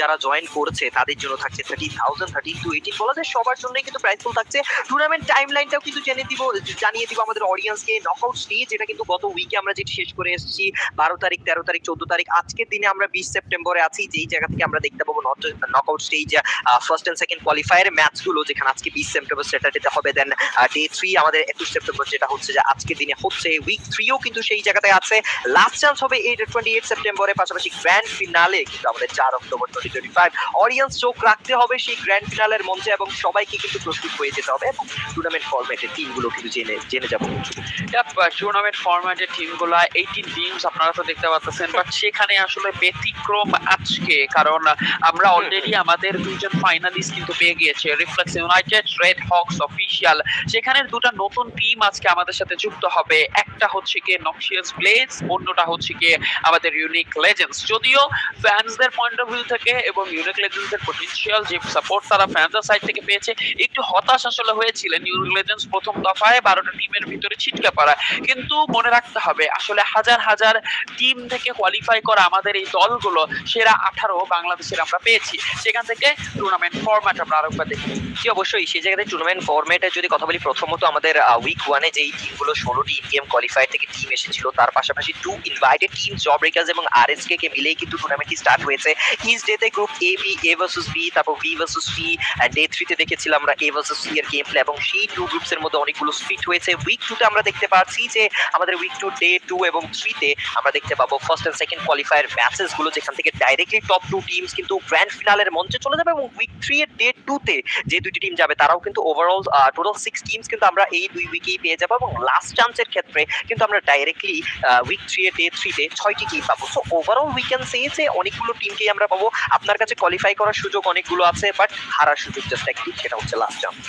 যারা জয়েন করছে, তাদের জন্য থাকছে thirty thousand thirty two eighteen বলা যায় সবার জন্যই কিন্তু প্রাইস ফুল থাকছে। টুর্নামেন্ট টাইম লাইনটাও কিন্তু জেনে দিব, জানিয়ে দিব আমাদের অডিয়েন্সকে নকআউট স্টেজ যেটা কিন্তু গত উইকে আমরা যেটি শেষ করে এসেছি, বারো তারিখ, তেরো তারিখ, চোদ্দ তারিখ, আজকের দিনে আমরা বিশ সেপ্টেম্বরে আছি, যেই জায়গা থেকে আমরা দেখতে পাবো knock knockout stage first and second qualifier ম্যাচগুলো যেখানে আজকে বিশ সেপ্টেম্বর স্যাটারডেতে হবে দেন ডে থ্রি আমাদের একুশ সেপ্টেম্বর যেটা হচ্ছে যে আজকের দিনে হচ্ছে উইক থ্রিও কিন্তু সেই জায়গাতে আছে। লাস্ট চান্স হবে এই টোয়েন্টি এইট সেপ্টেম্বরে, পাশাপাশি গ্র্যান্ড ফিনালে কিন্তু আমাদের চার October twenty twenty five audience চোখ রাখতে হবে সেই গ্র্যান্ড ফিনালের মঞ্চে এবং সবাইকে কিন্তু প্রস্তুত হয়ে যেতে হবে এবং টুর্নামেন্ট ফরম্যাটের টিমগুলো কিন্তু জেনে জেনে যাব। টুর্নামেন্ট ফরম্যাটের টিমগুলা এইটিন টিমস আপনারা তো দেখতে পাচ্ছেন বাট সেখানে আসলে ব্যতিক্রম আজকে কারণ আমরা অলরেডি আমাদের দুইজন ফাইনালিস্ট কিন্তু পেয়ে গিয়েছে Reflex United Red Hawks Official সেখানে দুটো নতুন টিম আজকে আমাদের সাথে যুক্ত হবে একটা হচ্ছে গিয়ে নকশিয়াস ব্লেডস অন্যটা হচ্ছে গিয়ে আমাদের ইউনিক লেজেন্ডস যদিও ফ্যান্সদের পয়েন্ট অফ ভিউ থেকে এবং ইউনিক লেজেন্ডসের পটেনশিয়াল যে সাপোর্ট তারা ফ্যান্সের সাইড থেকে পেয়েছে, একটু হতাশ আসলে হয়েছিলেন ইউনিক প্রথম দফায় বারোটা টিমের ভিতরে ছিটকে পড়া কিন্তু মনে রাখতে হবে, আসলে হাজার হাজার টিম থেকে কোয়ালিফাই করা আমাদের এই দলগুলো, সেরা আঠারো বাংলাদেশের আমরা পেয়েছি। সেখান থেকে টুর্নামেন্ট ফরম্যাট আমরা আরেকবার দেখি অবশ্যই, সেই জায়গাতে টুর্নামেন্ট ফরম্যাটে যদি কথা বলি, প্রথমত আমাদের উইক ওয়ানে যেই টিমগুলো ষোলোটি ইন্ডিয়াম কোয়ালিফাই থেকে টিম এসেছিল, তার পাশাপাশি two invited team job breakers এবং আর এস কে মিলেই কিন্তু টুর্নামেন্টটি স্টার্ট হয়েছে। ইস্ট ডেতে group A B A versus B তারপর B versus C and day থ্রিতে দেখেছিলাম আমরা এ ভার্সেস সি এর গেম প্লে এবং সেই টু গ্রুপস এর মধ্যে অনেকগুলো স্প্লিট হয়েছে। উইক টুতে আমরা দেখতে পাচ্ছি যে আমাদের উইক টু ডে টু এবং থ্রিতে আমরা দেখতে পাবো ফার্স্ট এন্ড সেকেন্ড কোয়ালিফায়ার ম্যাচেসগুলো, যেখান থেকে ডাইরেক্টলি টপ টু টিমস কিন্তু গ্র্যান্ড ফিনালের মঞ্চে চলে যাবে, এবং উইক থ্রি এর ডে টুতে যে দুইটি টিম যাবে, তারাও কিন্তু ওভারঅল টোটাল সিক্স টিমস কিন্তু আমরা এই দুই উইকেই পেয়ে যাব, এবং লাস্ট চান্সের ক্ষেত্রে কিন্তু আমরা ডাইরেক্টলি উইক থ্রি এর ডে থ্রিতে ছয়টি টিম পাবো। So overall we can say যে অনেকগুলো টিমকেই আমরা পাবো। আপনার কাছে কোয়ালিফাই করার সুযোগ অনেকগুলো আছে বাট হারার সুযোগ জাস্ট একটি, সেটা হচ্ছে লাস্ট চান্স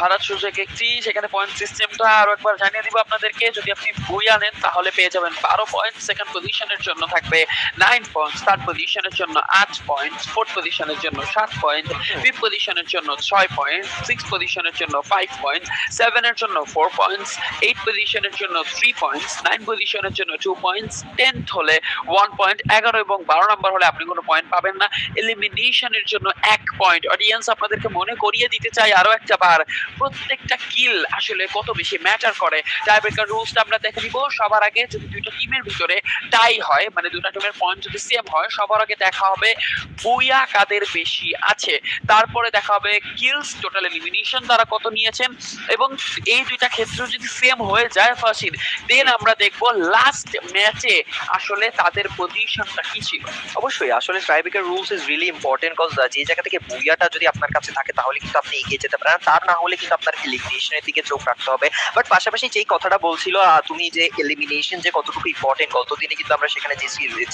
হারার সুযোগ একটি, সেখানে পয়েন্ট সিস্টেমটা আরও একবার জানিয়ে দিব আপনাদেরকে। যদি আপনি বই আনেন, তাহলে পেয়ে যাবেন বারো পয়েন্ট সেকেন্ড পজিশনের জন্য থাকবে নাইন পয়েন্ট থার্ড পজিশনের জন্য আট পয়েন্ট ফোর্থ পজিশনের জন্য সাত পয়েন্ট ফিফথ পজিশনের জন্য ছয় পয়েন্ট সিক্স পজিশনের জন্য ফাইভ পয়েন্ট সেভেনের জন্য ফোর পয়েন্টস এইট পজিশনের জন্য থ্রি পয়েন্টস নাইন পজিশনের জন্য টু পয়েন্টস টেন্থ হলে ওয়ান পয়েন্ট এগারো এবং বারো নম্বর হলে আপনি কোনো পয়েন্ট পাবেন না। এলিমিনেশনের জন্য এক পয়েন্ট অডিয়েন্স আপনাদেরকে মনে করিয়ে দিতে চাই আরও একটা বার। প্রত্যেকটা কিল আসলে কত বেশি ম্যাটার করে। টাইব্রেকার রুলসটা আমরা দেখে নিব। সবার আগে যদি দুইটা টিমের ভিতরে টাই হয় মানে দুটা টিমের পয়েন্ট যদি সেম হয়, সবার আগে দেখা হবে বুয়া কাদের বেশি আছে। তারপরে দেখা হবে কিলস টোটাল এলিমিনেশন তারা কত নিয়েছেন। এবং এই দুইটা ক্ষেত্র যদি সেম হয়ে যায় ফার্স্ট দেন আমরা দেখব লাস্ট ম্যাচে আসলে তাদের পজিশনটা কি ছিল। অবশ্যই, আসলে tiebreaker rules is really important cause যে জায়গা থেকে বুইয়াটা যদি আপনার কাছে থাকে, তাহলে কিন্তু আপনি এগিয়ে যেতে পারেন। তার না হলে কিন্তু আপনার এলিমিনেশনের দিকে চোখ রাখতে হবে। বাট পাশাপাশি যেই কথাটা বলছিল তুমি যে এলিমিনেশন যে কতটুকু ইম্পর্টেন্ট গতদিনে কিন্তু আমরা সেখানে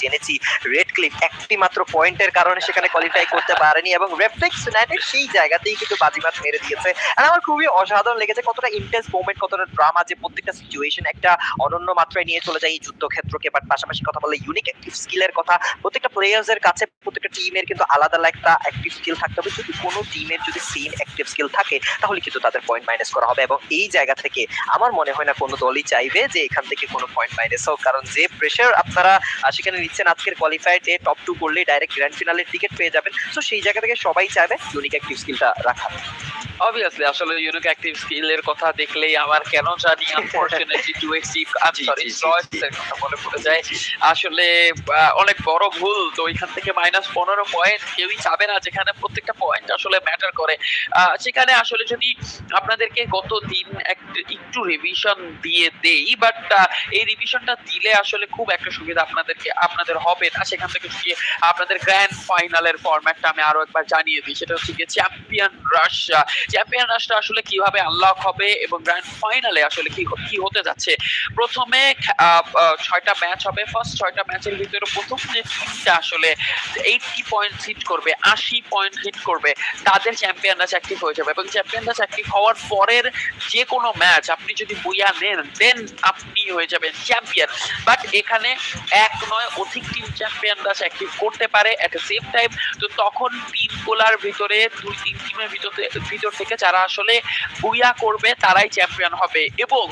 জেনেছি রেড ক্লিপ একটি মাত্র পয়েন্টের কারণে সেখানে কোয়ালিফাই করতে পারেনি এবং রেফ্লেক্স ইউনাইটেড সেই জায়গাতেই কিন্তু বাজিমাত মেরে দিয়েছে। আর আমার খুবই অসাধারণ লেগেছে, কতটা ইন্টেন্স মোমেন্ট কতটা ড্রামা যে প্রত্যেকটা সিচুয়েশন একটা অনন্য মাত্রায় নিয়ে চলে যায় এই যুদ্ধক্ষেত্রকে। বাট পাশাপাশি কথা বললে ইউনিক অ্যাক্টিভ স্কিলের কথা, প্রত্যেকটা প্লেয়ার্সের কাছে প্রত্যেকটা টিমের কিন্তু আলাদা আলাদা একটা অ্যাক্টিভ স্কিল থাকতে হবে। যদি কোনো টিমের যদি সেম অ্যাক্টিভ স্কিল থাকে তাহলে কিন্তু তাদের পয়েন্ট মাইনাস করা হবে। এবং এই জায়গা থেকে আমার মনে হয় না কোনো দলই চাইবে যে এখান থেকে কোনো পয়েন্ট মাইনাস হোক। কারণ যে প্রেশার আপনারা সেখানে নিচ্ছেন আজকের কোয়ালিফায়ার ডে টপ টু করলেই ডাইরেক্ট গ্র্যান্ড ফিনালের টিকিট পেয়ে যাবেন। তো সেই জায়গা থেকে সবাই চাইবে ইউনিক অ্যাক্টিভ স্কিলটা রাখা অবভিয়াসলি আসলে ইউনিক অ্যাক্টিভ স্কিলের কথা দেখলেই আমার কেন জানি আনফরচুনেটলি টু এক্সি জি, সরি জি, জি, কথা মনে পড়ে যায়। আসলে অনেক বড় ভুল। তো ওইখান থেকে মাইনাস পনেরো পয়েন্ট কেউই চাবে না, যেখানে প্রত্যেকটা পয়েন্ট আসলে ম্যাটার করে। সেখানে আসলে যদি আপনাদেরকে গত দিন একটু রিভিশন দিয়ে দেই বাট এই রিভিশনটা দিলে আসলে খুব একটা সুবিধা আপনাদেরকে, আপনাদের হবে না। সেখান থেকে যদি আপনাদের গ্র্যান্ড ফাইনালের ফরম্যাটটা আমি আরও একবার জানিয়ে দিই, সেটা হচ্ছে চ্যাম্পিয়ন রাশ চ্যাম্পিয়ন রাশটা আসলে কীভাবে আনলক হবে এবং গ্র্যান্ড ফাইনালে আসলে কি কি হতে যাচ্ছে? প্রথমে ছয়টা ম্যাচ হবে। ফার্স্ট ছয়টা ম্যাচের ভিতরে প্রথম যে টিমটা আসলে এইটটি পয়েন্ট হিট করবে, আশি পয়েন্ট হিট করবে, তাদের চ্যাম্পিয়ন রাশ অ্যাক্টিভ হয়ে যাবে। এবং চ্যাম্পিয়ন রাশ অ্যাক্টিভ হওয়ার পরের যে কোনো ম্যাচ আপনি যদি বুইয়া নেন দেন আপনি হয়ে যাবেন চ্যাম্পিয়ন বাট এখানে এক নয়, অধিক টিম চ্যাম্পিয়ন রাশ অ্যাক্টিভ করতে পারে এট দ্য সেম টাইম তো তখন টিমগুলার ভিতরে, দুই, তিন টিমের ভিতর ভিতর থেকে যারা আসলে বুইয়া করবে, তারাই চ্যাম্পিয়ন হবে। এবং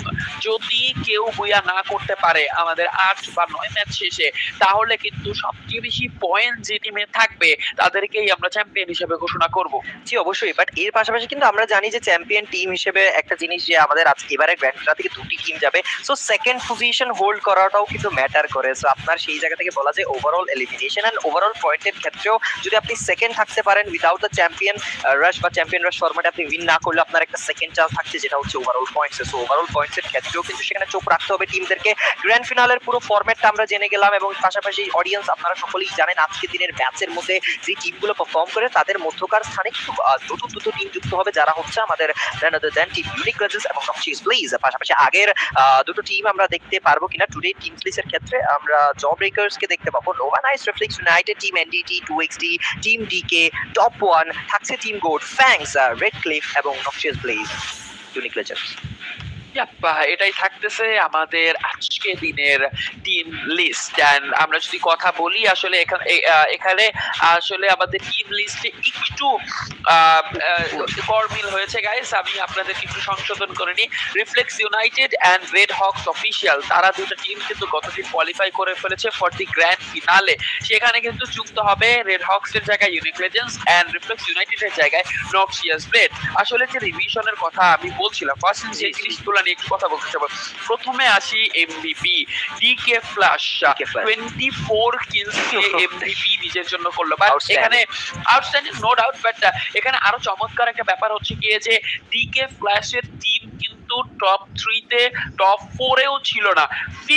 যদি কেউ বুইয়া না করতে পারে আমাদের আট বা নয় ম্যাচ শেষে, তাহলে কিন্তু সবচেয়ে বেশি পয়েন্ট যে টিম টিমে থাকবে, তাদেরকেই আমরা চ্যাম্পিয়ন হিসেবে ঘোষণা করব। জি, অবশ্যই বাট এর পাশাপাশি কিন্তু আমরা জানি যে চ্যাম্পিয়ন টিম হিসেবে একটা জিনিস যে আমাদের আজ এবারে গ্র্যান্ড ফিনাল থেকে দুটি টিম যাবে সো সেকেন্ড পজিশন হোল্ড করাটাও কিন্তু ম্যাটার করে। সো আপনার সেই জায়গা থেকে বলা যায় ওভারঅল এলিমিনেশন অ্যান্ড ওভারঅল পয়েন্টের ক্ষেত্রেও যদি আপনি সেকেন্ড থাকতে পারেন উইদাউট দ্য চ্যাম্পিয়ন রাশ বা চ্যাম্পিয়ন রাশ ফরম্যাটে আপনি উইন না করলে আপনার একটা সেকেন্ড চান্স থাকছে, যেটা হচ্ছে ওভারঅল পয়েন্টস সো ওভারঅল পয়েন্টসের ক্ষেত্রেও কিন্তু সেখানে চোখ রাখতে হবে টিমদেরকে গ্র্যান্ড ফিনালের পুরো ফরম্যাটটা আমরা জেনে গেলাম এবং পাশাপাশি অডিয়েন্স আপনারা সকলেই জানেন আজকে দিনের ম্যাচের মধ্যে যে টিমগুলো পারফর্ম করে তাদের মধ্যকার স্থানে কিন্তু আহ, দুটো টিম যুক্ত হবে যারা হচ্ছে আমাদের দেন টিম ইউনিক গ্রাজেস এবং নকশিস প্লেজ পাশাপাশি আগের দুটো টিম আমরা দেখতে পারব কিনা টুডে টিম প্লেসের ক্ষেত্রে আমরা জব ব্রেকার্স কে দেখতে পাবো Nova nice Reflex United team NDT two XD team DK top one থাকছে team God Fangs Red Cliff এবং নকশিস প্লেজ ইউনিক আহ, এটাই থাকতেছে আমাদের আজকে দিনের টিম লিস্ট এন্ড আমরা যদি কথা বলি আসলে এখানে আসলে আমাদের টিম লিস্টে একটু করমিল হয়েছে গাইস আমি আপনাদের কিছু সংশোধন করে নিই। Reflex United and Red Hawks Official তারা দুটো টিম কিন্তু গতদিন কোয়ালিফাই করে ফেলেছে ফর দি গ্র্যান্ড ফিনালে সেখানে কিন্তু যুক্ত হবে রেড হকস এর জায়গায় Unique Legends and Reflex United এর জায়গায় নক্সিয়াস ব্লেড আসলে যে রিভিশনের কথা আমি বলছিলাম ফার্স্ট সেই জিনিসগুলো নিয়ে একটু কথা বলতে চাবো প্রথমে আসি MVP DK Flash. Twenty four kills দিয়ে এমভিপি নিজের জন্য করল। বাট. এখানে আউটস্ট্যান্ডিং নো ডাউট বাট এখানে আরও চমৎকার একটা ব্যাপার হচ্ছে কি যে ডিকে ফ্ল্যাশের টিম কিন্তু টপ থ্রিতে টপ ফোরেও ছিল না।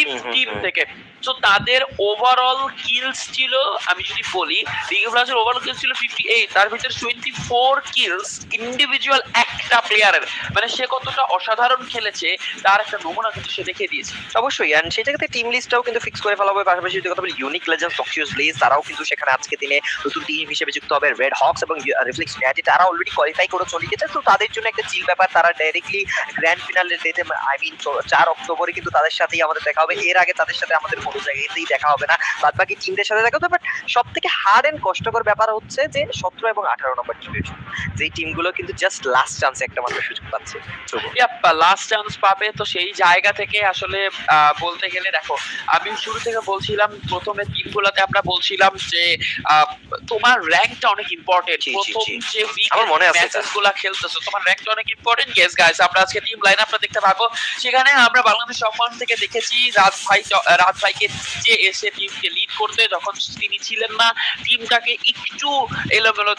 হুম, টিম থেকে। তো তাদের ওভারঅল কিলস ছিল, আমি যদি বলি ডিকে ফ্ল্যাশের ওভারঅল কিলস ছিল ফিফটি এইট তার ভিতরে টোয়েন্টি ফোর কিলস ইন্ডিভিজুয়াল একটা প্লেয়ারের মানে সে কতটা অসাধারণ খেলেছে, তার একটা নমুনা কিন্তু সে দেখিয়ে দিয়েছে। অবশ্যই এন্ড জায়গাতে টিম লিস্টটাও কিন্তু ফিক্স করে ফেলা হবে। পাশাপাশি যদি কথা বলি ইউনিক লেজেন্ডস টক্সিয়াস ব্লেজ তারাও কিন্তু সেখানে আজকে দিনে নতুন টিম হিসেবে যুক্ত হবে। রেড হকস এবং রিফ্লেক্স ইউনাইটেড তারা অলরেডি কোয়ালিফাই করে চলে গেছে। তো তাদের জন্য একটা চিল ব্যাপার, তারা ডাইরেক্টলি গ্র্যান্ড ফিনালের ডেটে আই মিন চার অক্টোবরে কিন্তু তাদের সাথেই আমাদের দেখা হবে। এর আগে তাদের সাথে আমাদের কোনো জায়গাতেই দেখা হবে না। বাদ বাকি টিমদের সাথে দেখা হবে বাট সব থেকে হার্ড এন্ড কষ্টকর ব্যাপার হচ্ছে যে সতেরো এবং আঠারো নম্বর টিমের জন্য যেই টিমগুলো কিন্তু জাস্ট লাস্ট চান্সে একটা মাত্র সুযোগ পাচ্ছে। লাস্ট চান্স পাবে তো সেই জায়গা থেকে আসলে বলতে গেলে দেখো আমি শুরু থেকে বলছিলাম প্রথমে টিমগুলোতে আমরা বলছিলাম যে তোমার র্যাঙ্কটা অনেক ইম্পর্টেন্ট প্রথম। যে আমার মনে আছে এটা। ম্যাচেস খেলতেছো তোমার র্যাঙ্কটা অনেক ইম্পর্টেন্ট গেস গাইস আমরা আজকে টিম লাইন আপটা দেখতে পারব সেখানে আমরা বাংলাদেশ সম্মান থেকে দেখেছি রাজ ভাই রাজ ভাইকে যে এসে টিমকে লিড করতে। যখন তিনি ছিলেন না, টিমটাকে একটু এলোমেলো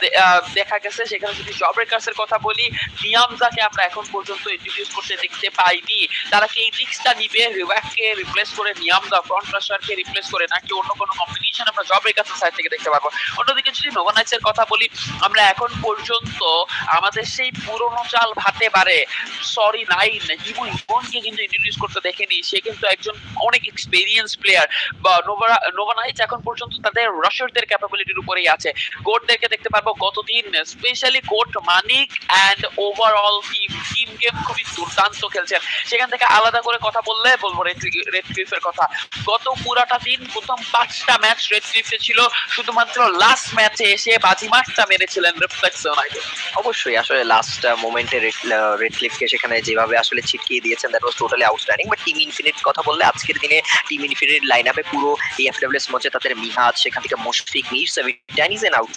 দেখা গেছে। সেখানে যদি জব ব্রেকার্সের কথা বলি, নিয়ামজাকে আমরা এখন পর্যন্ত ইন্ট্রোডিউস করতে দেখতে পাইনি। তারা কি এই রিক্সটা নিবে? রিওয়াককে রিপ্লেস করে নিয়ামজা ফ্রন্ট রাশারকে রিপ্লেস করে, নাকি অন্য কোনো কম্বিনেশন আমরা জব ব্রেকার্সের সাইড থেকে দেখতে পারব? অন্যদিকে যদি নোভা নাইটসের কথা বলি, আমরা এখন পর্যন্ত আমাদের সেই পুরনো চাল ভাতে বারে সরি নাইন হিমু ইমনকে কিন্তু ইন্ট্রোডিউস করতে দেখেনি। সে কিন্তু একজন অনেক এক্সপেরিয়েন্স প্লেয়ার বা নোভা নোভানাইচ এখন পর্যন্ত তাদের রাশিয়ারদের ক্যাপাবিলিটির উপরেই আছে। কোর্টদেরকে দেখতে পারব গতদিন specially court Manik and overall team team game খুবই দুর্দান্ত খেলছেন। সেখান থেকে আলাদা করে কথা বললে বলব রেড ক্লিফের কথা। গত পুরাটা দিন প্রথম পাঁচটা ম্যাচ রেড ক্লিফে ছিল, শুধুমাত্র লাস্ট ম্যাচে এসে বাজিমারটা মেরেছিলেন রিফ্লেক্স অবশ্যই, আসলে লাস্ট মোমেন্টে রেড ক্লিফকে সেখানে যেভাবে আসলে ছিটকিয়ে দিয়েছেন that was totally outstanding but team Infinite কথা বললে, আজকের দিনে টিম ইনফিনিট লাইন আপে পুরো এফডব্লিউএস মঞ্চে তাদের মিহাজ, সেখান থেকে Mushfiq, Mir seven is an out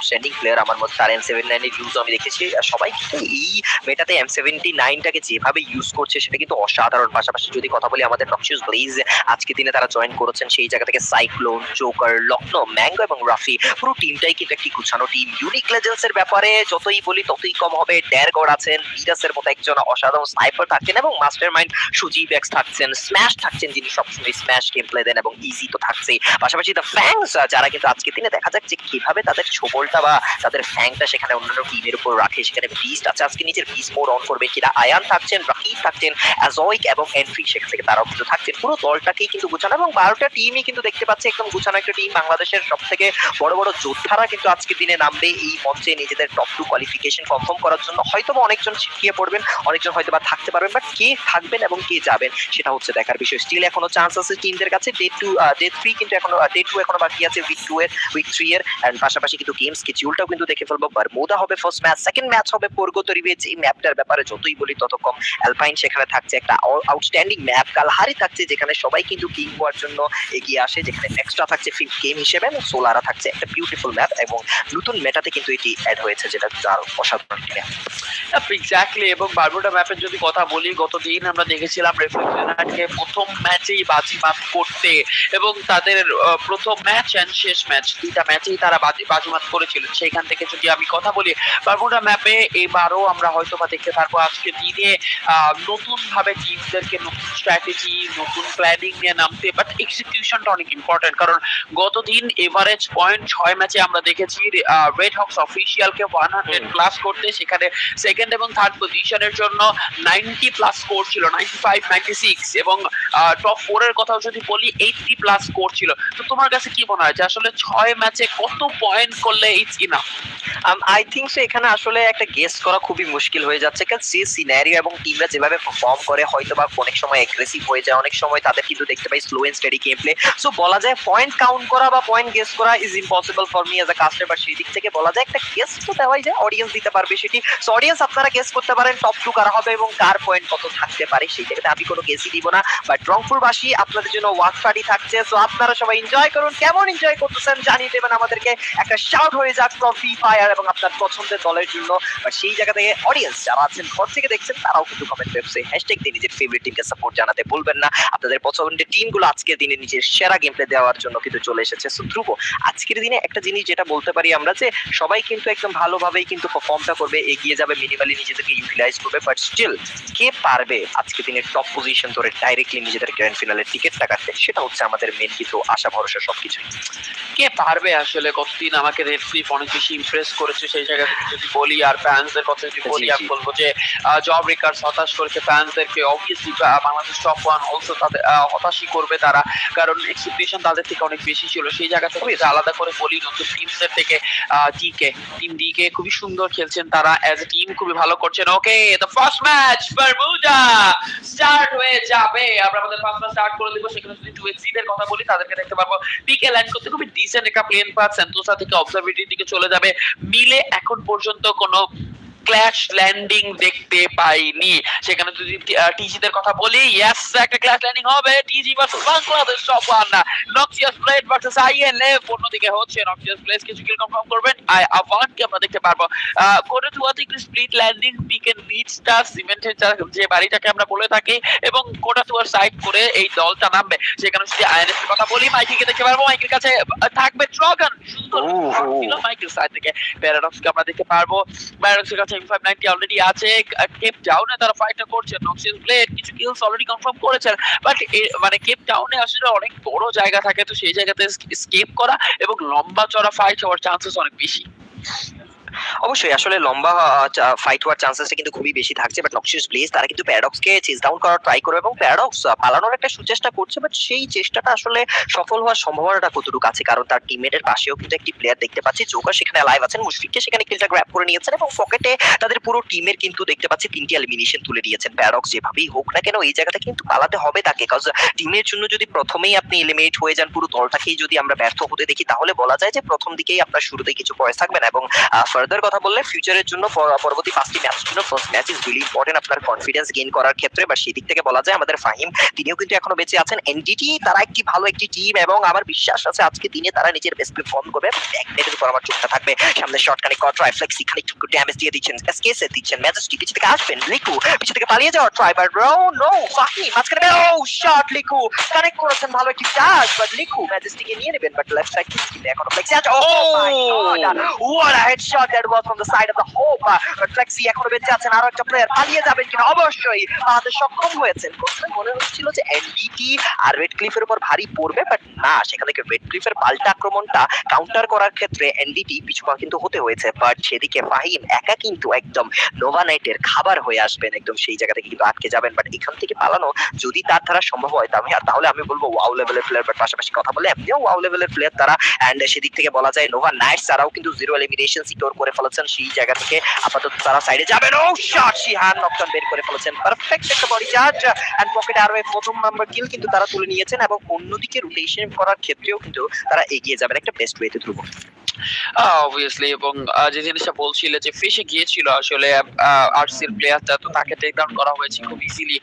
outstanding player আমার মধ্যে তার এম সেভেন নাইনের ইউজ আমি দেখেছি। আর সবাই কিন্তু এই মেটাতে এম সেভেন্টি নাইনটাকে যেভাবে ইউজ করছে, সেটা কিন্তু অসাধারণ। পাশাপাশি যদি কথা বলি আমাদের নকশিউস ব্লেজ আজকে দিনে তারা জয়েন করেছেন সেই জায়গা থেকে সাইক্লোন জোকার লখনৌ ম্যাঙ্গো এবং রাফি পুরো টিমটাই কিন্তু একটি গুছানো টিম ইউনিক লেজেন্ডস এর ব্যাপারে যতই বলি, ততই কম হবে। ড্যারগড় আছেন বিরাসের মতো একজন অসাধারণ স্নাইপার থাকছেন এবং মাস্টার মাইন্ড সুজিব এক্স থাকছেন স্ম্যাশ থাকছেন যিনি সবসময় স্ম্যাশ গেম প্লে দেন এবং ইজি তো থাকছেই। পাশাপাশি দ্য ফ্যাংস যারা কিন্তু আজকে দিনে দেখা যাক যে কীভাবে তাদের ছোবলটা বা তাদের ফ্যাংটা সেখানে অন্যান্য টিমের উপর রাখে। সেখানে বিস্ট আছে। আজকে নিজের বিস্ট মোড অন করবে কিনা? আয়ান থাকছেন, রাকিব থাকছেন অ্যাজয়েক এবং এন্ট্রি সেখান থেকে তারাও কিন্তু থাকছেন। পুরো দলটাকেই কিন্তু গুছানো এবং বারোটা টিমই কিন্তু দেখতে পাচ্ছে একদম গুছানো একটা টিম বাংলাদেশের সব থেকে বড় বড় যোদ্ধারা কিন্তু আজকের দিনে নামবে এই মঞ্চে নিজেদের টপ টু কোয়ালিফিকেশন কনফার্ম করার জন্য। হয়তো বা অনেকজন ছিটকিয়ে পড়বেন, অনেকজন হয়তো বা থাকতে পারবেন বাট কে থাকবেন এবং কে যাবেন সেটা হচ্ছে দেখার বিষয়। স্টিল এখনও চান্স আছে টিমদের কাছে। ডে টু ডে থ্রি কিন্তু এখনও ডে টু এখনও বাকি আছে উইক টু এর উইক থ্রি এর পাশাপাশি কিন্তু গেম স্কেচিউলটাও কিন্তু দেখে ফেলব। বারমুদা হবে ফার্স্ট ম্যাচ সেকেন্ড ম্যাচ হবে পর্গত রিভেজ এই ম্যাপটার ব্যাপারে যতই বলি তত কম অ্যালপাইন সেখানে থাকছে একটা আউটস্ট্যান্ডিং ম্যাপ কালহারি থাকছে যেখানে সবাই কিন্তু কিং হওয়ার জন্য এগিয়ে আসে, যেখানে নেক্সটটা থাকছে ফিফথ গেম হিসেবে এবং সোলারা থাকছে একটা বিউটিফুল ম্যাপ এবং নতুন মেটাতে কিন্তু এটি অ্যাড হয়েছে যেটা তার অসাধারণ একটি এক্স্যাক্টলি এবং বারমুডা ম্যাপের যদি কথা বলি, গতদিন আমরা দেখেছিলাম রেফ্রিজারেটকে প্রথম ম্যাচেই বাজি বাজিমাত করতে এবং তাদের প্রথম ম্যাচ এন্ড শেষ ম্যাচ দুইটা ম্যাচেই তারা বাজি, বাজিমাত করেছিলেন সেইখান থেকে যদি আমি কথা বলি বারমুডা ম্যাপে এবারও আমরা হয়তো বা দেখতে পারব আজকে দিনে নতুন ভাবে টিমদেরকে নতুন স্ট্র্যাটেজি নতুন প্ল্যানিং নিয়ে নামতে বাট এক্সিকিউশনটা অনেক ইম্পর্টেন্ট কারণ গতদিন এভারেজ পয়েন্ট ছয় ম্যাচে আমরা দেখেছি রেড হক্স অফিসিয়ালকে ওয়ান হান্ড্রেড প্লাস করতে, সেখানে সেকেন্ড এবং থার্ড পজিশনের জন্য নাইনটি প্লাস স্কোর ছিল নাইনটি ফাইভ নাইনটি সিক্স এবং টপ ফোর এর কথাও যদি বলি এইটটি প্লাস স্কোর ছিল। তো তোমার কাছে কি মনে হয় যে আসলে ছয় ম্যাচে কত পয়েন্ট করলে Gates, enough. I think so এখানে আসলে একটা গেস করা খুবই মুশকিল হয়ে যাচ্ছে। কারণ যে সিনারিও এবং টিমরা যেভাবে পারফর্ম করে হয়তো বা অনেক সময় অ্যাগ্রেসিভ হয়ে যায়, অনেক সময় তাদের কিন্তু দেখতে পাই slow and steady game play so বলা যায় পয়েন্ট কাউন্ট করা বা পয়েন্ট গেস করা is impossible for me as a caster বা সেই দিক থেকে বলা যায় একটা গেস তো দেওয়াই যায় অডিয়েন্স দিতে পারবে সেটি। সো অডিয়েন্স আপনারা গেস করতে পারেন টপ টু কারা হবে এবং কার পয়েন্ট কত থাকতে পারে, সেই জায়গাতে আমি কোনো গেসই দিব না। বাট রংপুরবাসী আপনাদের জন্য ওয়াক পার্টি থাকছে সো আপনারা সবাই এনজয় করুন। কেমন এনজয় করতেছেন জানিয়ে দেবেন আমাদেরকে। একটা শাউট হয়ে যাক ফ্রম ফ্রি ফায়ার এবং আপনার পছন্দের দলের জন্য বাট সেই জায়গা থেকে অডিয়েন্স যারা আছেন, ঘর থেকে দেখছেন, তারাও কিন্তু কমেন্ট বক্সে হ্যাশট্যাগ দিয়ে নিজের ফেভারিট টিমকে সাপোর্ট জানাতে ভুলবেন না। আপনাদের পছন্দের টিমগুলো আজকের দিনে নিজের সেরা গেম প্লে দেওয়ার জন্য কিন্তু চলে এসেছে। সো ধ্রুব, আজকের দিনে একটা জিনিস যেটা বলতে পারি আমরা যে, সবাই কিন্তু একদম ভালোভাবেই কিন্তু পারফর্মটা করবে, এগিয়ে যাবে মিনিমালি নিজেদেরকে ইউটিলাইজ করবে বাট স্টিল কে পারবে আজকে দিনের টপ পজিশন ধরে ডাইরেক্টলি নিজেদের গ্র্যান্ড ফিনালের টিকিটটা কাটতে? সেটা হচ্ছে আমাদের মেন কিন্তু আশা, ভরসা সবকিছুই। কে পারবে আসলে? কতদিন আমাকে রেডক্লিফ অনেক বেশি ইমপ্রেস করেছে সেই জায়গা থেকে যদি বলি আর ফ্যান্সদের কথা যদি বলি আমি বলব যে জব রিকার্স হতাশ করেছে ফ্যান্সদেরকে obviously Bangladesh top one also তাদের হতাশই করবে তারা। কারণ এক্সপেকটেশন তাদের থেকে অনেক বেশি ছিল। সেই জায়গা থেকে আলাদা করে বলি নতুন টিমসের থেকে ডিকে টিম ডিকে খুবই সুন্দর খেলছেন তারা অ্যাজ এ টিম খুবই ভালো করছেন। Okay the first match Bermuda start হয়ে যাবে। আমরা আমাদের ফার্স্ট ম্যাচ স্টার্ট করে দিব। সেখানে যদি টু এক্সিডের কথা বলি তাদেরকে দেখতে পারব পিকে ল্যান্ড করতে খুবই ডিসেন্ট একটা প্লেন পাথ সেন্টোসা থেকে অবজারভেটরির দিকে চলে যাবে। মিলে এখন পর্যন্ত কোনো ক্ল্যাশ ল্যান্ডিং দেখতে পাইনি। সেখানে যদি টিজিদের কথা বলি ইয়েস একটা ক্ল্যাশ ল্যান্ডিং হবে। TG versus Bangladesh top one Noxious Blaze versus ILF অন্যদিকে হচ্ছে নক্সিয়াস প্লেস কিছু কিল কনফার্ম করবেন। আই আভানকে আমরা দেখতে পারব। কোনে টুয়া থেকে স্প্লিট ল্যান্ডিং পিকের নিচটা সিমেন্টের যে বাড়িটাকে আমরা বলে থাকি এবং কোটা টুয়ার সাইড করে এই দলটা নামবে। সেখানে যদি আইএনএস এর কথা বলি মাইকেলকে দেখতে পারব। মাইকেল কাছে থাকবে ট্রগান সুন্দর ছিল মাইকেল সাইড থেকে। প্যারাডক্সকে আমরা দেখতে পারব। প্যারাডক্সের কাছে এম ফাইভ নাইনটি অলরেডি আছে কেপ টাউনে তারা ফাইটটা করছে নক্সিয়াস ব্লেড কিছু কিলস অলরেডি কনফার্ম করেছেন বাট মানে কেপ টাউনে আসলে অনেক বড় জায়গা থাকে, তো সেই জায়গাতে স্কেপ করা এবং লম্বা চড়া ফাইট হওয়ার চান্সেস অনেক বেশি। অবশ্যই, আসলে লম্বা ফাইট হওয়ার চান্সেসটা কিন্তু খুবই বেশি থাকছে বাট নক্সিয়াস ব্লেজ তারা কিন্তু প্যারাডক্সকে চেজ ডাউন করার ট্রাই করবে এবং প্যারাডক্স পালানোর একটা সুচেষ্টা করছে বাট সেই চেষ্টাটা আসলে সফল হওয়ার সম্ভাবনাটা কতটুকু আছে? কারণ তার টিমমেটের পাশেও কিন্তু একটি প্লেয়ার দেখতে পাচ্ছি জোকার সেখানে লাইভ আছেন মুশফিককে সেখানে কিলটা গ্র্যাব করে নিয়েছেন এবং পকেটে তাদের পুরো টিমের কিন্তু দেখতে পাচ্ছি তিনটি এলিমিনেশন তুলে দিয়েছেন প্যারাডক্স যেভাবেই হোক না কেন, এই জায়গাটা কিন্তু পালাতে হবে তাকে কজ টিমের জন্য যদি প্রথমেই আপনি এলিমিনেট হয়ে যান পুরো দলটাকেই যদি আমরা ব্যর্থ হতে দেখি, তাহলে বলা যায় যে প্রথম দিকেই আপনার শুরুতেই কিছু পয়েন্ট থাকবে না এবং কথা বললে ফিউচারের জন্য পরবর্তী পাঁচটি ম্যাচের জন্য first match is really important আপনার কনফিডেন্স গেইন করার ক্ষেত্রে। বা সেই দিক থেকে বলা যায় আমাদের ফাহিম তিনিও কিন্তু এখনও বেঁচে আছেন। এনডিটি তারা একটি ভালো একটি টিম এবং আমার বিশ্বাস আছে আজকে দিনে তারা নিজের বেস্ট পারফর্ম করবে। ব্যাকনেটের উপর আমার চোখটা থাকবে। সামনে শর্ট কানে কট ট্রাইফ্লেক্স এখানে একটু ড্যামেজ দিয়ে দিচ্ছেন। এসকেসে দিচ্ছেন। ম্যাজেস্টি পিছে থেকে আসবেন। লিকু পিছে থেকে পালিয়ে যাওয়ার try but no no Fahim মাঝখানে ও শট লিকু কানেক্ট করেছেন ভালো একটি টাচ বাট লিকু ম্যাজেস্টিকে নিয়ে নেবেন বাট লেফট সাইড থেকে এখনও ফ্লেক্সি আছে। ও my god What a headshot that was from the side of the hope. ট্র্যাক্সি এখনও বেঁচে আছেন, আরও একটা প্লেয়ার পালিয়ে যাবেন কিনা? অবশ্যই পালাতে সক্ষম হয়েছেন। মনে হচ্ছিল যে এনডিটি আর রেড ক্লিফের উপর ভারী পড়বে বাট না, সেখান থেকে রেড ক্লিফের পাল্টা আক্রমণটা কাউন্টার করার ক্ষেত্রে এনডিটি পিছুপা কিন্তু হতে হয়েছে। বাট সেদিকে ফাহিম একা কিন্তু একদম নোভা নাইটের খাবার হয়ে আসবেন, একদম সেই জায়গা থেকে কিন্তু আটকে যাবেন। বাট এখান থেকে পালানো যদি তার দ্বারা সম্ভব হয়, তাহলে তাহলে আমি বলব ওয়াও লেভেলের প্লেয়ার বাট পাশাপাশি কথা বলে এমনিও ওয়াও লেভেলের প্লেয়ার তারা অ্যান্ড সেদিক থেকে বলা যায় নোভা নাইটস তারাও কিন্তু জিরো এলিমিনেশন সিকিউর করে ফেলেছেন, সেই জায়গা থেকে আপাতত তারা সাইডে যাবেন। ও শট শিহান নকটান বের করে ফেলেছেন। পারফেক্ট একটা বডি চার্জ এন্ড পকেট আরও প্রথম নাম্বার কিল কিন্তু তারা তুলে নিয়েছেন এবং অন্যদিকে রোটেশন করার ক্ষেত্রেও কিন্তু তারা এগিয়ে যাবেন। একটা বেস্ট ওয়েতে ধ্রুব। অবভিয়াসলি এবং যে জিনিসটা বলছিলে যে ফেসে গিয়েছিল আসলে আরসির প্লেয়ারটা তো তাকে টেক ডাউন করা হয়েছে খুব ইজিলি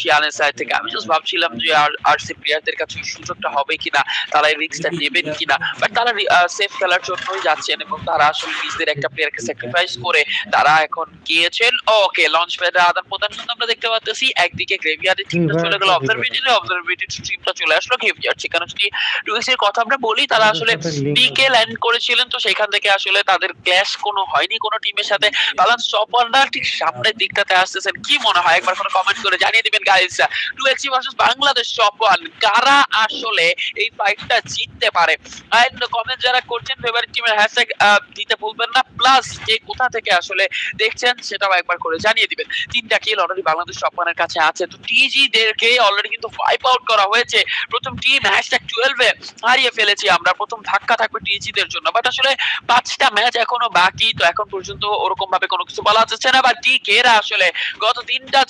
শিয়ানের সাইড থেকে। আমি জাস্ট ভাবছিলাম যে আরসি প্লেয়ারদের কাছে সুযোগটা হবে কিনা তারা এই রিস্কটা নেবেন কিনা। বাট তারা সেফ খেলার জন্যই যাচ্ছেন এবং তারা আসলে নিজেদের একটা প্লেয়ারকে স্যাক্রিফাইস করে তারা এখন গিয়েছেন। ওকে লঞ্চ প্যাডে আদান প্রদান কিন্তু আমরা দেখতে পাচ্ছি একদিকে গ্রেভিয়ার্ডের টিমটা চলে গেল অবজারভেটরি অবজারভেটরি টিমটা চলে আসলো গ্রেভিয়ার্ড সেখানে যদি ডুয়েসের কথা আমরা বলি তারা আসলে পিকে ল্যান্ড করেছিলেন তো সেখান থেকে আসলে তাদের ক্ল্যাশ কোনো হয়নি কোনো টিমের সাথে। ব্যালেন্স চপাররা ঠিক সামনের দিকটাতে আসতেছেন। কি মনে হয়? একবার কোনো কমেন্ট করে জানিয়ে দিবেন guys two এক্সি versus Bangladesh Chopper কারা আসলে এই ফাইটটা জিততে পারে? এন্ড কমেন্ট যারা করছেন ফেভারিট টিমের হ্যাশট্যাগ দিতে ভুলবেন না। প্লাস কে কোথা থেকে আসলে দেখছেন, সেটাও একবার করে জানিয়ে দিবেন। তিনটা কিল অলরেডি বাংলাদেশ চপারের কাছে আছে। তো টিজি দেরকে অলরেডি কিন্তু ফাইপ আউট করা হয়েছে। প্রথম টিম হ্যাশট্যাগ টুয়েলভে হারিয়ে ফেলেছি আমরা। প্রথম ধাক্কা থাকবে টিজি দের জন্য। বাট আসলে পাঁচটা ম্যাচ এখনও বাকি তো এখন পর্যন্ত ওরকম ভাবে কোনো কিছু বলা যাচ্ছে না। বা কেরা আসলে গত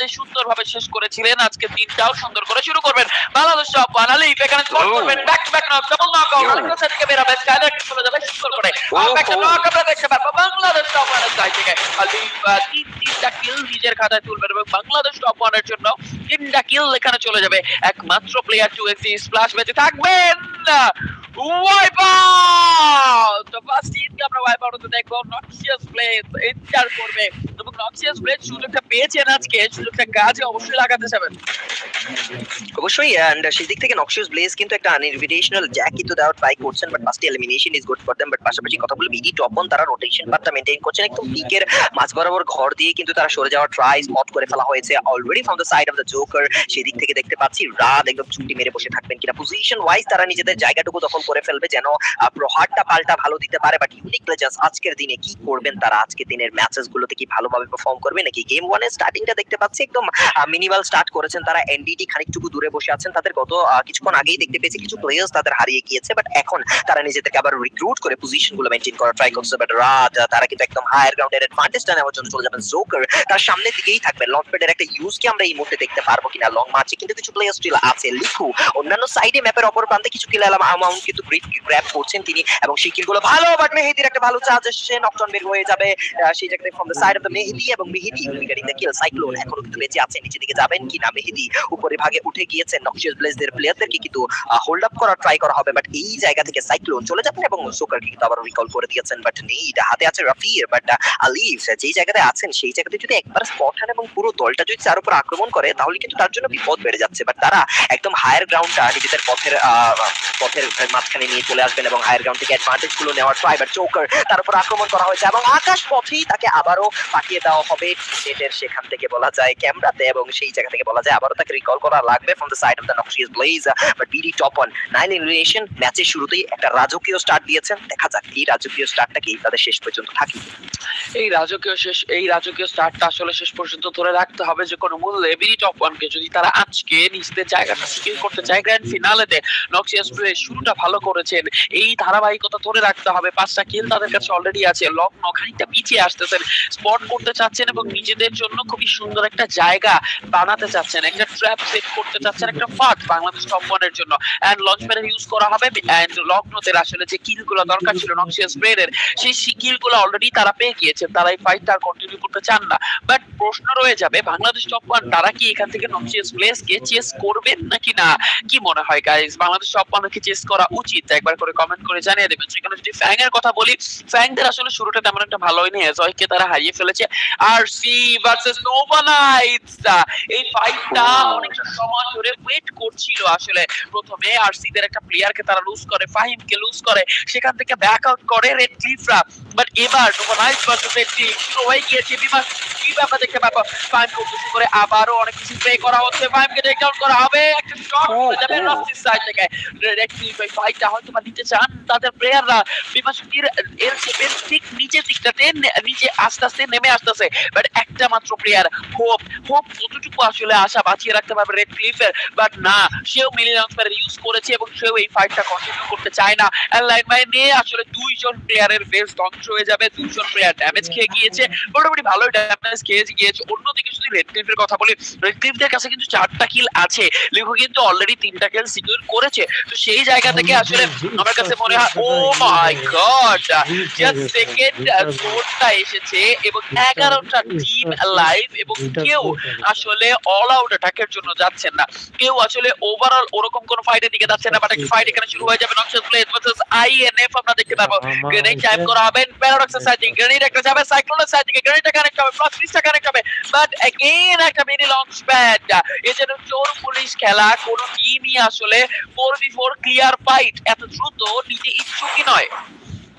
যে শেষ করেছিলেন আজকে সুন্দর করে শুরু করবেন। বাংলাদেশ টপ এখানে স্কোর Oh. করবেন back to back knock double knock out আরেকটা সাইড থেকে বেরাবে স্কাইলার চলে যাবে সুন্দর করে ব্যাক টু oh. নক আমরা দেখতে পারব বাংলাদেশ টপ সাইড থেকে। আলি তিন তিনটা কিল নিজের খাতায় তুলবেন এবং বাংলাদেশ টপ জন্য তিনটা কিল এখানে চলে যাবে। একমাত্র প্লেয়ার টু এক্সি স্প্লাশ ম্যাচে থাকবেন ওয়াইপ আউট টিমকে আমরা ওয়াইপ আউট দেখব নক্সিয়াস করবে। নক্সিয়াস সুযোগটা পেয়েছেন আজকে, সুযোগটা অবশ্যই লাগাতে যাবেন অবশ্যই সেই দিক থেকে নকশিয়াস ব্লেজ কিন্তু একটা আনইনভিটেশনাল জ্যাক কিন্তু দেওয়ার ট্রাই করছেন but first elimination is good for them but পাশাপাশি কথা বিডি তারা রোটেশন করছেন। একদম পিকের মাঝ বরাবর ঘর দিয়ে কিন্তু তারা সরে যাওয়ার ট্রাই স্পট করে ফেলা হয়েছে already from the side of the Joker সেই দিক থেকে দেখতে পাচ্ছি রাত একদম ছুটি মেরে বসে থাকবেন কিনা। পজিশন ওয়াইজ তারা নিজেদের জায়গাটুকু দখল করে ফেলবে যেন প্রহারটা পাল্টা ভালো দিতে পারে বাট ইউনিক প্লেজার্স আজকের দিনে কি করবেন তারা? আজকের দিনের ম্যাচেস গুলোতে কি ভালোভাবে পারফর্ম করবে? নাকি গেম ওয়ানের স্টার্টিংটা দেখতে পাচ্ছি, একদম মিনিমাল স্টার্ট করেছেন তারা। এনডিটি খানিকটুকু দূরে বসে আছেন, তাদের গত কিছুক্ষণ আগেই দেখতে পেয়েছি কিছু প্লেয়ার্স তাদের হারিয়ে গিয়েছে বাট এখন তারা নিজেদেরকে আবার রিক্রুট করে পজিশনগুলো মেনটেন করার ট্রাই করছে বাট রাত তারা কিন্তু একদম হায়ার গ্রাউন্ডের অ্যাডভান্টেজটা নেওয়ার জন্য চলে যাবেন। জোকার তার সামনের দিকেই থাকবে লং পেডের একটা ইউজ কি আমরা এই মুহূর্তে দেখতে পারব কিনা? লং মার্চে কিন্তু কিছু প্লেয়ার স্টিল আছে। লিখু, অন্যান্য সাইডে ম্যাপের অপর প্রান্তে কিছু কিল অ্যামাউন্ট কিন্তু গ্রিপ গ্র্যাব করছেন তিনি, এবং সেই কিলগুলো ভালো বাট মেহেদির একটা ভালো চার্জ এসেছে নকটন বের হয়ে যাবে। সেই জায়গাতে from the side of the Mehedi এবং মেহেদি উইকেটিং দ্য কিল সাইক্লোন এখনও কিন্তু বেঁচে আছে। নিচের দিকে যাবেন কি না মেহেদি উপরে ভাগে উঠে গিয়েছেন নকশিয়াস ব্লেজদের প্লেয়ারদেরকে কিন্তু হোল্ড আপ করার ট্রাই করা হবে বাট এই জায়গা থেকে সাইক্লোন চলে যাবেন এবং সোকারকে কিন্তু আবার রিকল করে দিয়েছেন। বাট নেই হাতে আছে রাফির বাট আলিফ যেই জায়গাতে আছেন, সেই জায়গাতে যদি একবার স্পট হান এবং পুরো দলটা যদি তার উপর আক্রমণ করে, তাহলে কিন্তু তার জন্য বিপদ বেড়ে যাচ্ছে। বাট তারা একদম হায়ার গ্রাউন্ডটা নিজেদের পথের পথের মাঝখানে নিয়ে চলে আসবেন এবং হায়ার গ্রাউন্ড থেকে অ্যাডভান্টেজ গুলো নেওয়ার ট্রাই বাট চৌকার তার উপর আক্রমণ করা হয়েছে এবং আকাশ পথেই তাকে আবারও পাঠিয়ে দেওয়া হবে। নেটের সেখান থেকে বলা যায় ক্যামেরাতে এবং সেই জায়গা থেকে বলা যায় আবারও তাকে রিকল করা লাগবে from the side of the Noxious Blaze but BD top one nine ম্যাচের শুরুতেই একটা রাজকীয় স্টার্ট দিয়েছেন। দেখা যাক, এই রাজকীয় স্টার্টটা কি তাদের শেষ পর্যন্ত থাকে এই রাজকীয় শেষ, এই রাজকীয় স্টার্টটা আসলে শেষ পর্যন্ত ধরে রাখতে হবে যে কোনো মূল্যে বিডি টপ ওয়ানকে যদি তারা আজকে নিজেদের জায়গাটা সিকিউর করতে চায় গ্র্যান্ড ফিনালেতে নক্সিয়াস প্লে শুরুটা ভালো করেছেন, এই ধারাবাহিকতা ধরে রাখতে হবে। পাঁচটা কিল তাদের কাছে অলরেডি আছে। লগ্ন খানিকটা পিছিয়ে আসতেছেন। স্পট করতে চাচ্ছেন এবং নিজেদের জন্য খুবই সুন্দর একটা জায়গা বানাতে চাচ্ছেন। একটা ট্র্যাপ সেট করতে চাচ্ছেন, একটা ফাঁদ বাংলাদেশ টপ ওয়ানের জন্য। এন্ড লঞ্চ প্যাডের ইউজ করা হবে। এন্ড লগ্নদের আসলে যে কিলগুলো দরকার ছিল নক্সিয়াস প্লেয়ারের সেই কিলগুলো অলরেডি তারা পেয়ে গিয়েছেন তারা এই ফাইটটা আর কন্টিনিউ করতে চান না। বাট প্রশ্ন রয়ে যাবে, বাংলাদেশ টপ ওয়ান তারা কি এখান থেকে নকশিয়াস প্লেসকে চেস করবেন নাকি না? কি মনে হয় গাইস বাংলাদেশ টপ ওয়ান কি চেস করা উচিত? একবার করে কমেন্ট করে জানিয়ে দেবেন। সেখানে যদি ফ্যাং এর কথা বলি ফ্যাংদের আসলে শুরুটা তেমন একটা ভালো হয়নি। এজয়কে তারা হারিয়ে ফেলেছে। R C versus Nova Knights এই ফাইটটা অনেক সময় ধরে ওয়েট করছিল আসলে প্রথমে। আর সি দের একটা প্লেয়ারকে তারা লুজ করে ফাহিমকে লুজ করে সেখান থেকে ব্যাক আউট করে রেড ক্লিফরা বাট এবার নোভা নাইটস ভার্সেস শুরু হয়ে গিয়েছে। বিমান দেখতে পাবো? করে আবারও অনেক কিছু প্লে করা হচ্ছে। টেক ডাউন করা হবে। একটা শট চলে যাবে রাস্তির সাইড থেকে। রেড ক্লিফ এই ফাইটটা হয়তো বা নিতে চান। তাদের প্লেয়াররা বিমান এর ঠিক নিচের দিকটাতে নিচে আস্তে আস্তে নেমে আসতেছে। বাট একটা মাত্র প্লেয়ার হোপ হোপ কতটুকু আসলে আশা বাঁচিয়ে রাখতে পারবে রেড ক্লিফের বাট না সেও মিলি লঞ্চপ্যাড ইউজ করেছে এবং সেও এই ফাইটটা কন্টিনিউ করতে চায় না। লাইন বাই নিয়ে আসলে দুইজন প্লেয়ারের বেস ধ্বংস হয়ে যাবে দুইজন প্লেয়ার ড্যামেজ খেয়ে গিয়েছে মোটামুটি ভালোই ড্যামেজ খেয়ে গিয়েছে। অন্যদিকে যদি রেড ক্লিফের কথা বলি রেড ক্লিফদের কাছে কিন্তু চারটা কিল আছে। লিখো কিন্তু অলরেডি তিনটা কিল সিকিউর করেছে। তো সেই জায়গা থেকে আসলে আমার কাছে মনে হয় oh my god just second এসেছে এবং এগারোটা টিম লাইভ এবং কেউ আসলে অল আউট অ্যাটাকের জন্য যাচ্ছেন না। কেউ আসলে ওভারঅল ওরকম কোন ফাইটের দিকে যাচ্ছে না বাট একটা ফাইট এখানে শুরু হয়ে যাবে। নকশাস প্লেস ভার্সেস আইএনএফ আমরা দেখতে পাবো। গ্রেনেড টাইপ করা হবে। প্যারাডক্সের সাইড থেকে গ্রেনেড একটা যাবে সাইক্লোনের থেকে গ্রেনেডটা কানেক্ট হবে প্লাস পিসটা কানেক্ট হবে বাট এগেইন একটা মিনি লঞ্চ প্যাড এ যেন চোর পুলিশ খেলা কোন টিমই আসলে four v four clear fight এত দ্রুত নিতে ইচ্ছুকই নয়।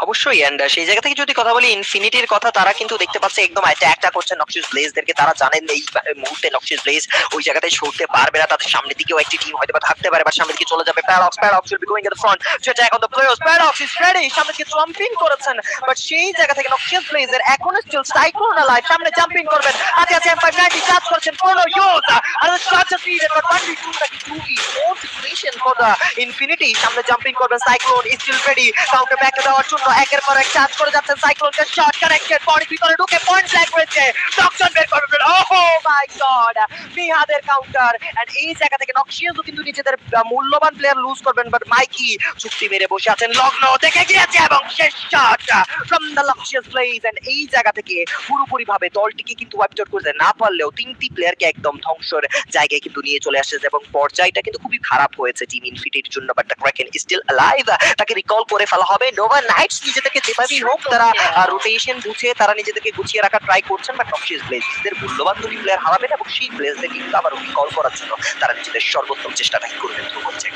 অবশ্যই এন্ড সেই জায়গা থেকে যদি কথা বলি, ইনফিনিটির কথা তারা কিন্তু দেখতে পাচ্ছে একদম অ্যাটাকটা করছে নকশিস ব্লেজদেরকে তারা জানেন এই মুহূর্তে নকশিস ব্লেজ ওই জায়গাতে সরতে পারবে না। তাদের সামনের দিকেও একটি টিম হয়তো থাকতে পারে, বা সামনের দিকে চলে যাবে। Paradox Paradox will be going at front to attack on the players Paradox is ready সামনে দিকে জাম্পিং করেছেন। বাট সেই জায়গা থেকে নকশিস ব্লেজের এখনও স্টিল সাইক্লোন লাইভ সামনে জাম্পিং করবেন। আজকে আছে এমপাই নাইনটি চার্জ করছেন কোনো ইউজ আর চার্জ আছে ইট বাট ওয়ান টু নাকি two E four situation for the Infinity সামনে জাম্পিং করবেন Cyclone is still ready counter back দেওয়ার জন্য একের পর এক চার্জ করে যাচ্ছেন সাইক্লোনকে শট কানেক্টেড পয়েন্ট ভিতরে ঢুকে পয়েন্ট ব্ল্যাক রয়েছে। ডকশন বের করবেন ওহো মাই গড মিহাদের কাউন্টার এন্ড এই জায়গা থেকে নকশিয়াজও কিন্তু নিজেদের মূল্যবান প্লেয়ার লুজ করবেন বাট মাইকি চুক্তি মেরে বসে আছেন লগ্ন দেখে গিয়েছে এবং শেষ shot from the Noxious Blaze and এই জায়গা থেকে পুরোপুরি ভাবে দলটিকে কিন্তু ওয়াইপ আউট করতে না পারলেও তিনটি প্লেয়ারকে একদম ধ্বংসের জায়গায় কিন্তু নিয়ে চলে আসছে। এবং পর্যায়টা কিন্তু খুবই খারাপ হয়েছে টিম ইনফিনিটির জন্য but the kraken still alive তাকে রিকল করে ফেলা হবে। নোভা নাইটস নিজেদেরকে যেভাবেই হোক তারা রোটেশন বুঝে তারা নিজেদেরকে গুছিয়ে রাখার ট্রাই করছেন বাট নকশিয়াস ব্লেজদের মূল্যবান দুটি প্লেয়ার হারাবেন এবং সেই প্লেয়ারদেরকে কিন্তু আবার রিকল করার জন্য তারা নিজেদের সর্বোত্তম চেষ্টাটাই করবেন করছে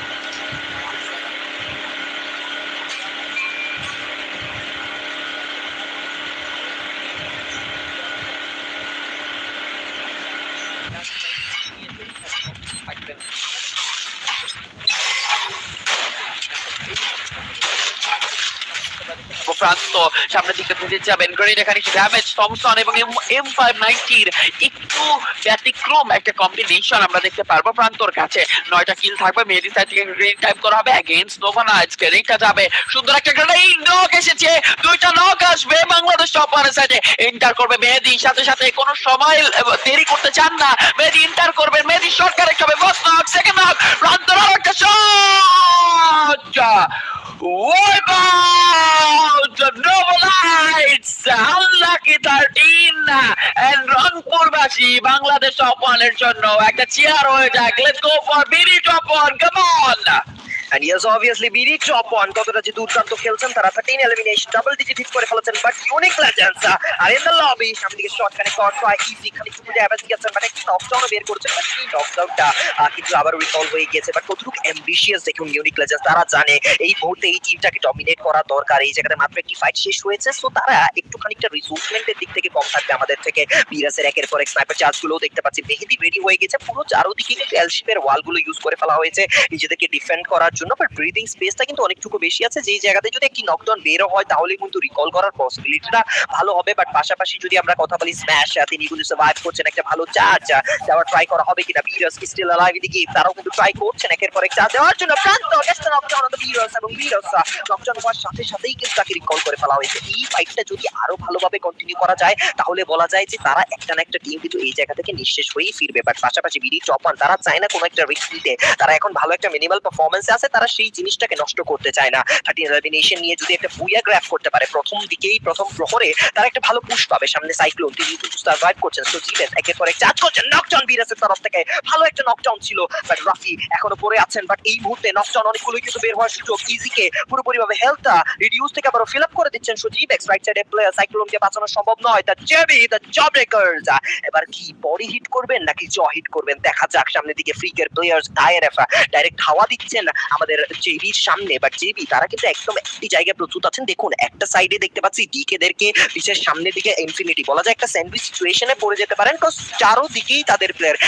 প্রান্ত সামনের দিকে ধীরে যাবেন গ্রেনেড এখানে ড্যামেজ থমসন এবং এম ফাইভ নাইনটির একটু ব্যতিক্রম একটা কম্বিনেশন আমরা দেখতে পারব প্রান্তর কাছে। নয়টা কিল থাকবে, মেহেদি সাইড থেকে গ্রেনেড টাইপ করা হবে অ্যাগেন্স্ট নোভা নাইটস গ্রেনেডটা যাবে। সুন্দর একটা গ্রেনেড নক এসেছে। দুইটা নক আসবে বাংলাদেশ টপারের সাইডে এন্টার করবে মেহেদি, সাথে সাথে কোনো সময় দেরি করতে চান না। মেহেদি এন্টার করবে মেহেদি শর্ট কারেক্ট হবে। ফার্স্ট নক সেকেন্ড নক প্রান্তর একটা shot Wipe out the Noble Lights! Unlucky 13! And রংপুরবাসী, বাংলাদেশ টপ ওয়ানের জন্য একটা চেয়ার হয়ে যাক let's go for BD top one come on And yes, obviously, BD top one. কতটা যে দুর্দান্ত খেলছেন তারা 13 এলিমিনেশন ডাবল ডিজিট হিট করে ফেলেছেন but unique legends are in the lobby সামনে দিকে শট কানেক্ট করা ট্রাই ইজি খালি কিছু ড্যামেজ দিয়েছেন বাট একটা নকডাউন বের করেছেন বাট সেই নকডাউনটা কিন্তু আবার রিকল হয়ে গিয়েছে। বাট কতটুকু অ্যাম্বিশিয়াস দেখুন ইউনিক লেজেন্ডস তারা জানে এই মুহূর্তে এই টিমটাকে ডমিনেট করা দরকার। এই জায়গাতে মাত্র একটি ফাইট শেষ হয়েছে সো তারা একটু খানিকটা রিসোর্সমেন্টের দিক থেকে কম থাকবে আমাদের থেকে। বিরাসের একের পর এক স্নাইপার চার্জগুলো দেখতে পাচ্ছি। মেহেদি রেডি হয়ে গেছে পুরো চারোদিকে কিন্তু এলশিপের ওয়ালগুলো ইউজ করে ফেলা হয়েছে। নিজেদেরকে ডিফেন্ড করার জন্য বাট ব্রিদিং স্পেসটা কিন্তু অনেকটুকু বেশি আছে। যেই জায়গাতে যদি একটি নকডাউন বেরো হয়, তাহলে কিন্তু রিকল করার পসিবিলিটিটা ভালো হবে। বাট পাশাপাশি যদি আমরা কথা বলি স্ম্যাশ তিনি কিন্তু সার্ভাইভ করছেন একটা ভালো চার্জ দেওয়ার ট্রাই করা হবে কিনা। বিরাস স্টিল অ্যালাইভ এদিকে, তারাও কিন্তু ট্রাই করছেন একের পর এক চার্জ দেওয়ার জন্য। প্রান্ত গেছে নকডাউন অন বিরাস এবং বিরাস নকডাউন হওয়ার সাথে সাথেই কিন্তু তাকে রিকল করে ফেলা হয়েছে। এই ফাইটটা যদি আরও ভালোভাবে কন্টিনিউ করা যায়, তাহলে বলা যায় যে তারা একটা না একটা টিম কিন্তু এই জায়গা থেকে নিঃশেষ হয়েই ফিরবে। বাট পাশাপাশি বিডি টপ ওয়ান তারা চায় না কোনো একটা রিস্ক নিতে। তারা এখন ভালো একটা মিনিমাল পারফরমেন্সে আছে তারা সেই জিনিসটাকে নষ্ট করতে চায় না। থার্টিন এলিমিনেশন নিয়ে যদি একটা বুয়া গ্র্যাপ করতে পারে, প্রথম দিকেই, প্রথম প্রহরে তারা একটা ভালো পুশ পাবে। সামনে সাইক্লোন তিনি সার্ভাইভ করছেন সো জিবেস একের পর এক চার্জ করছেন। নকডাউন বিরাসের তরফ থেকে। ভালো একটা নকডাউন ছিল বাট রাফি এখনও পড়ে আছেন বাট এই মুহূর্তে নকডাউন অনেকগুলো কিন্তু বের হওয়ার সুযোগ ইজিকে পুরোপুরি ভাবে হেলথটা রিডিউস থেকে আবার ফিল আপ করে দিচ্ছেন সজীব এক্স রাইট সাইডে প্লেয়ার সাইক্লোনকে বাঁচানো সম্ভব নয়। The JB the job breakers এবার কি বডি হিট করবেন, নাকি জ হিট করবেন? দেখা যাক, সামনের দিকে ফ্রিকের প্লেয়ার্স আইআরএফ ডাইরেক্ট হাওয়া দিচ্ছেন। আমাদের জেবির সামনে বাট জেবি তারা কিন্তু একদম একটি জায়গায় প্রস্তুত আছেন। দেখুন, একটা সাইডে দেখতে পাচ্ছি ডিকে দেরকে পিছের সামনের দিকে ইনফিনিটি বলা যায়। একটা স্যান্ডউইচ সিচুয়েশনে পড়ে যেতে পারেন বিকজ চারো দিকেই তাদের প্লেয়ার